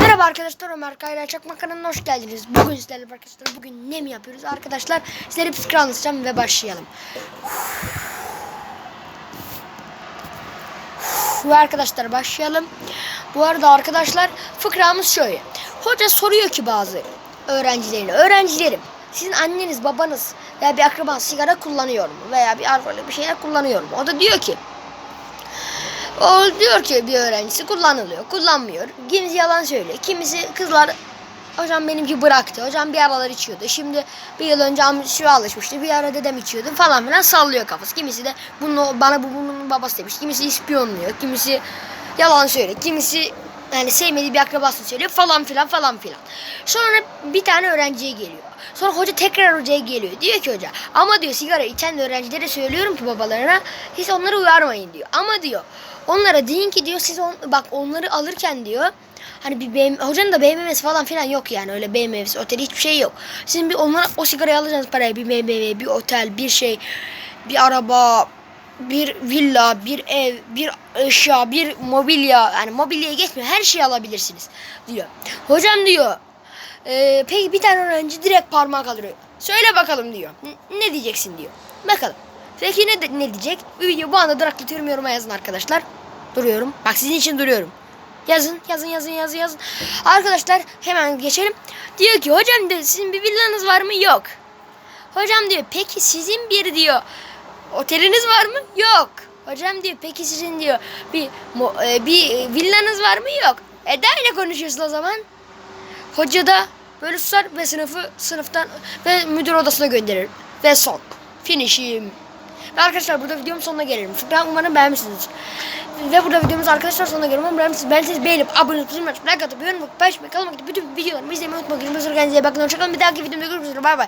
Merhaba arkadaşlar Ömer Kayra Çakmak kanalına hoş geldiniz. Bugün sizlerle arkadaşlar bugün ne mi yapıyoruz arkadaşlar? Sizlere fikir anlatacağım ve başlayalım. Ve arkadaşlar başlayalım. Bu arada arkadaşlar fıkramız şöyle. Hoca soruyor ki bazı öğrencilerine. Öğrencilerim sizin anneniz babanız veya bir akrabanız sigara kullanıyor mu? Veya bir alkol bir şeyler kullanıyor mu? O da diyor ki o diyor ki bir öğrencisi kullanılıyor, kullanmıyor. Kimisi yalan söylüyor. Kimisi kızlar hocam benimki bıraktı. Hocam bir aralar içiyordu. Şimdi bir yıl önce amcası alışmıştı. Bir ara dedem içiyordu falan filan sallıyor kafası. Kimisi de bunu bana bu bunun babası demiş. Kimisi ispiyonluyor. Kimisi yalan söylüyor. Kimisi yani sevmediği bir akrabasını söylüyor falan filan falan filan. Sonra bir tane öğrenciye geliyor. Sonra hoca tekrar hocaya geliyor. Diyor ki hoca ama diyor sigara içen öğrencilere söylüyorum ki babalarına hiç onları uyarmayın diyor. Ama diyor onlara deyin ki diyor siz on, bak onları alırken diyor hani bir BM, hocanın da BMW'si falan filan yok yani öyle BMW'si oteli hiçbir şey yok. Sizin bir onlara o sigarayı alacağınız parayı bir BMW, bir otel, bir şey, bir araba, bir villa, bir ev, bir eşya, bir mobilya yani mobilyaya geçmiyor her şeyi alabilirsiniz diyor. Hocam diyor ee, peki bir tane öğrenci direkt parmağı kaldırıyor. Söyle bakalım diyor. Ne diyeceksin diyor. Bakalım. Peki ne, ne diyecek? Bir video bu anda duraklatıyorum yoruma yazın arkadaşlar. Duruyorum. Bak sizin için duruyorum. Yazın, yazın, yazın, yazın, yazın. Arkadaşlar hemen geçelim. Diyor ki hocam diyor sizin bir villanız var mı? Yok. Hocam diyor peki sizin bir diyor oteliniz var mı? Yok. Hocam diyor peki sizin diyor bir e, bir villanız var mı? Yok. Eda ile konuşuyorsun o zaman. Hoca da böyle susar ve sınıfı sınıftan ve müdür odasına gönderir. Ve son. Finishim. Ve arkadaşlar burada videomun sonuna gelirim. Fıkra umarım beğenmişsinizdir. Ve burada videomuz arkadaşlar sonuna gelirim. Umarım beğenmişsiniz. Beğendiyseniz beğenip abone olup açıp like atıp yorum yapıp paylaşmayı kalmak bütün videolarımı izlemeyi unutmayın. Kendinize iyi bakın. Hoşçakalın. Bir dahaki videomda görüşmek üzere. Bay bay.